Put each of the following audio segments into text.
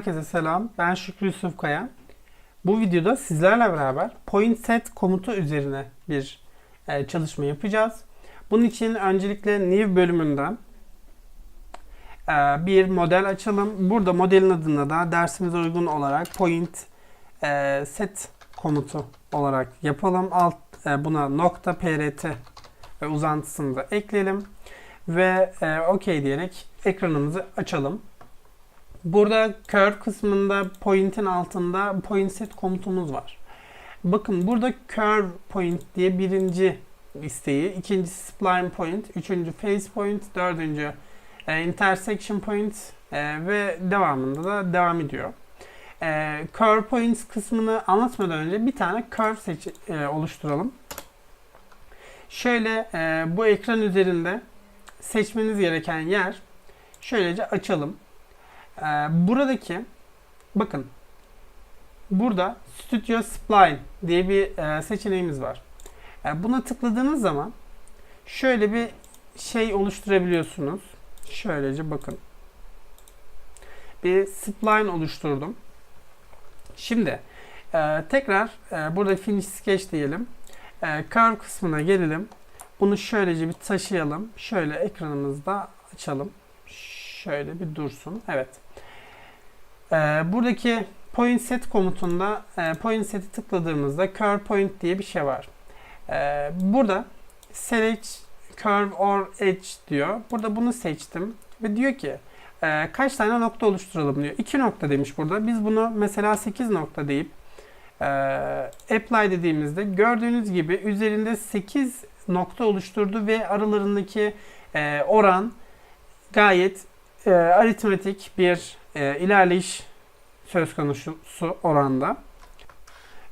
Herkese selam. Ben Şükrü Yusuf Kaya. Bu videoda sizlerle beraber point set komutu üzerine bir e, çalışma yapacağız. Bunun için öncelikle new bölümünden e, bir model açalım. Burada modelin adını da dersimize uygun olarak point e, set komutu olarak yapalım. Alt buna nokta prt ve uzantısını da ekleyelim ve e, OK diyerek ekranımızı açalım. Burada curve kısmında point'in altında point set komutumuz var. Bakın burada curve point diye birinci isteği, ikincisi spline point, üçüncü face point, dördüncü e, intersection point e, ve devamında da devam ediyor. E, curve points kısmını anlatmadan önce bir tane curve seç, oluşturalım. Şöyle bu ekran üzerinde seçmeniz gereken yer şöylece açalım. Ee, buradaki bakın burada Studio Spline diye bir e, seçeneğimiz var. E, buna tıkladığınız zaman şöyle bir şey oluşturabiliyorsunuz. Şöylece bakın. Bir spline oluşturdum. Şimdi e, tekrar e, burada finish sketch diyelim. E, curve kısmına gelelim. Bunu şöylece bir taşıyalım. Şöyle ekranımızda açalım. Şöyle bir dursun. Evet. Ee, buradaki point set komutunda e, point set'i tıkladığımızda curve point diye bir şey var. Ee, burada select curve or edge diyor. Burada bunu seçtim ve diyor ki e, kaç tane nokta oluşturalım diyor. 2 nokta demiş burada. Biz bunu mesela 8 nokta deyip e, apply dediğimizde gördüğünüz gibi üzerinde 8 nokta oluşturdu ve aralarındaki e, oran gayet e, aritmetik bir e, ilerleyiş söz konusu oranda.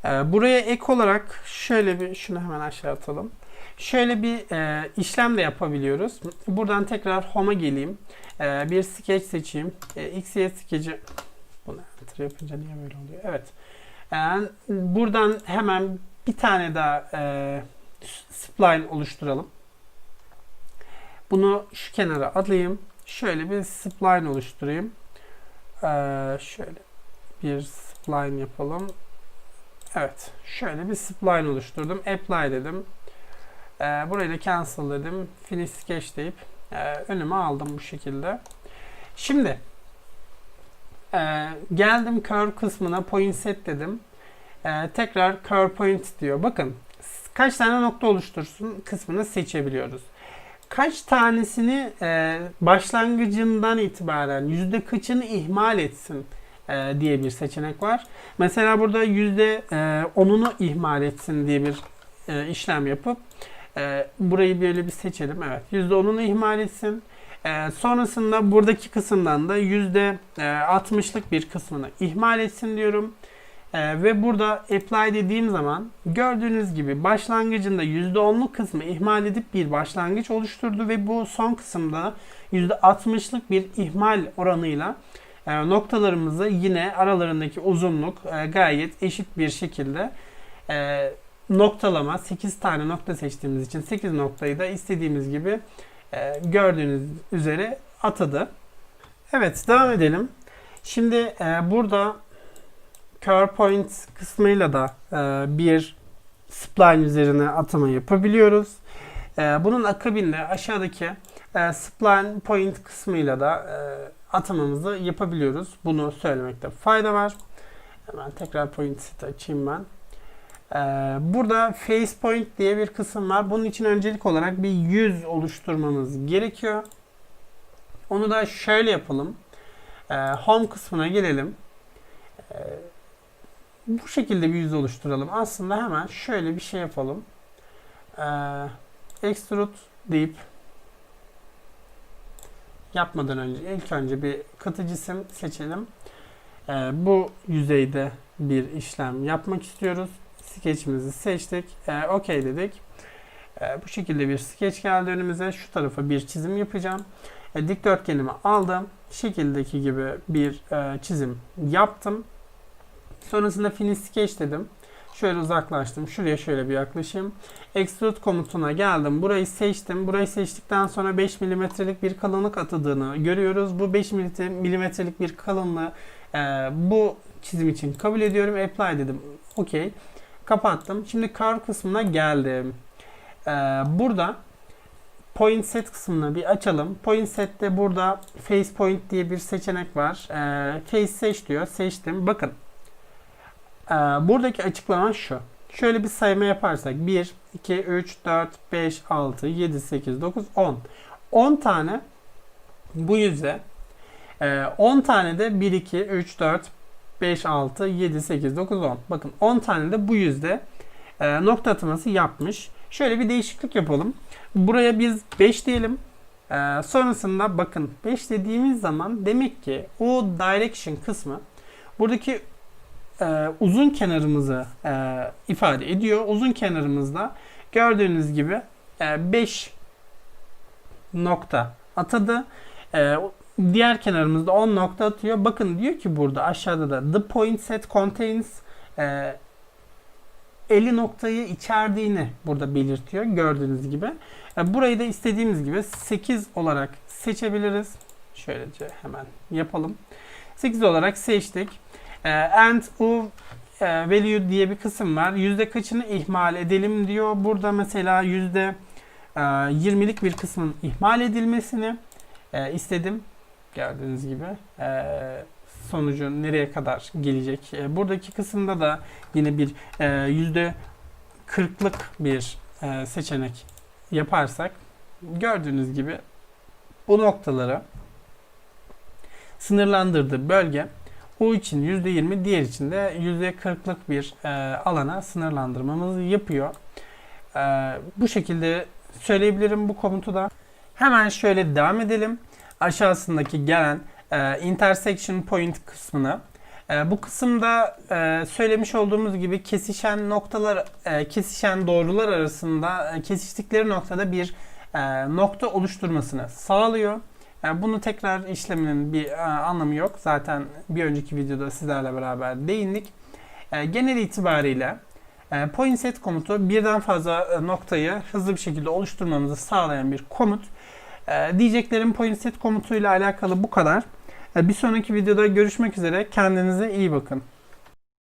E, buraya ek olarak şöyle bir şunu hemen aşağı atalım. Şöyle bir e, işlem de yapabiliyoruz. Buradan tekrar home'a geleyim. E, bir sketch seçeyim. E, XY sketch'i bunu enter yapınca niye böyle oluyor? Evet. Yani buradan hemen bir tane daha e, spline oluşturalım. Bunu şu kenara alayım. Şöyle bir spline oluşturayım. Ee, şöyle bir spline yapalım. Evet. Şöyle bir spline oluşturdum. Apply dedim. Ee, burayı da cancel dedim. Finish sketch deyip e, önüme aldım bu şekilde. Şimdi e, geldim curve kısmına point set dedim. E, tekrar curve point diyor. Bakın kaç tane nokta oluştursun kısmını seçebiliyoruz kaç tanesini e, başlangıcından itibaren yüzde kaçını ihmal etsin e, diye bir seçenek var. Mesela burada yüzde e, onunu ihmal etsin diye bir e, işlem yapıp e, burayı böyle bir seçelim. Evet yüzde onunu ihmal etsin. E, sonrasında buradaki kısımdan da yüzde 60'lık bir kısmını ihmal etsin diyorum. Ee, ve burada apply dediğim zaman gördüğünüz gibi başlangıcında %10'luk kısmı ihmal edip bir başlangıç oluşturdu ve bu son kısımda %60'lık bir ihmal oranıyla e, noktalarımızı yine aralarındaki uzunluk e, gayet eşit bir şekilde e, noktalama 8 tane nokta seçtiğimiz için 8 noktayı da istediğimiz gibi e, gördüğünüz üzere atadı. Evet devam edelim. Şimdi e, burada curve point kısmıyla da e, bir spline üzerine atama yapabiliyoruz. E, bunun akabinde aşağıdaki e, spline point kısmıyla da e, atamamızı yapabiliyoruz. Bunu söylemekte fayda var. Hemen tekrar point set açayım ben. Ee, burada face point diye bir kısım var. Bunun için öncelik olarak bir yüz oluşturmamız gerekiyor. Onu da şöyle yapalım. Ee, home kısmına gelelim. Ee, bu şekilde bir yüz oluşturalım. Aslında hemen şöyle bir şey yapalım. Ee, extrude deyip yapmadan önce ilk önce bir katı cisim seçelim. Ee, bu yüzeyde bir işlem yapmak istiyoruz. Sketch'imizi seçtik. Ee, OK dedik. Ee, bu şekilde bir sketch geldi önümüze. Şu tarafa bir çizim yapacağım. Ee, dikdörtgenimi aldım. Şekildeki gibi bir e, çizim yaptım. Sonrasında finish sketch dedim. Şöyle uzaklaştım. Şuraya şöyle bir yaklaşayım. Extrude komutuna geldim. Burayı seçtim. Burayı seçtikten sonra 5 milimetrelik bir kalınlık atadığını görüyoruz. Bu 5 milimetrelik bir kalınlığı Ee, bu çizim için kabul ediyorum. Apply dedim. Okey. Kapattım. Şimdi curve kısmına geldim. Ee, burada point set kısmını bir açalım. Point set'te burada face point diye bir seçenek var. Ee, face seç diyor. Seçtim. Bakın. Ee, buradaki açıklama şu. Şöyle bir sayma yaparsak 1, 2, 3, 4, 5, 6, 7, 8, 9, 10. 10 tane bu yüze ee, 10 tane de 1, 2, 3, 4, 5, 6, 7, 8, 9, 10. Bakın 10 tane de bu yüzde e, nokta ataması yapmış. Şöyle bir değişiklik yapalım. Buraya biz 5 diyelim. Ee, sonrasında bakın 5 dediğimiz zaman demek ki o direction kısmı buradaki e, uzun kenarımızı e, ifade ediyor. Uzun kenarımızda gördüğünüz gibi 5 nokta atadı. E, diğer kenarımızda 10 nokta atıyor. Bakın diyor ki burada aşağıda da the point set contains e, 50 noktayı içerdiğini burada belirtiyor gördüğünüz gibi. E, burayı da istediğimiz gibi 8 olarak seçebiliriz. Şöylece hemen yapalım. 8 olarak seçtik. E, and of e, value diye bir kısım var. Yüzde kaçını ihmal edelim diyor. Burada mesela yüzde e, 20'lik bir kısmın ihmal edilmesini e, istedim. Gördüğünüz gibi e, sonucu nereye kadar gelecek. Buradaki kısımda da yine bir yüzde 40'lık bir seçenek yaparsak gördüğünüz gibi bu noktaları sınırlandırdığı bölge o için %20 diğer için de %40'lık bir e, alana sınırlandırmamızı yapıyor. E, bu şekilde söyleyebilirim bu komutu da. Hemen şöyle devam edelim. Aşağısındaki gelen e, intersection point kısmına. E, bu kısımda e, söylemiş olduğumuz gibi kesişen noktalar, e, kesişen doğrular arasında e, kesiştikleri noktada bir e, nokta oluşturmasını sağlıyor. Bunu tekrar işleminin bir e, anlamı yok. Zaten bir önceki videoda sizlerle beraber değindik. E, genel itibariyle e, point set komutu birden fazla noktayı hızlı bir şekilde oluşturmamızı sağlayan bir komut. Diyeceklerim point set komutuyla alakalı bu kadar. Bir sonraki videoda görüşmek üzere. Kendinize iyi bakın.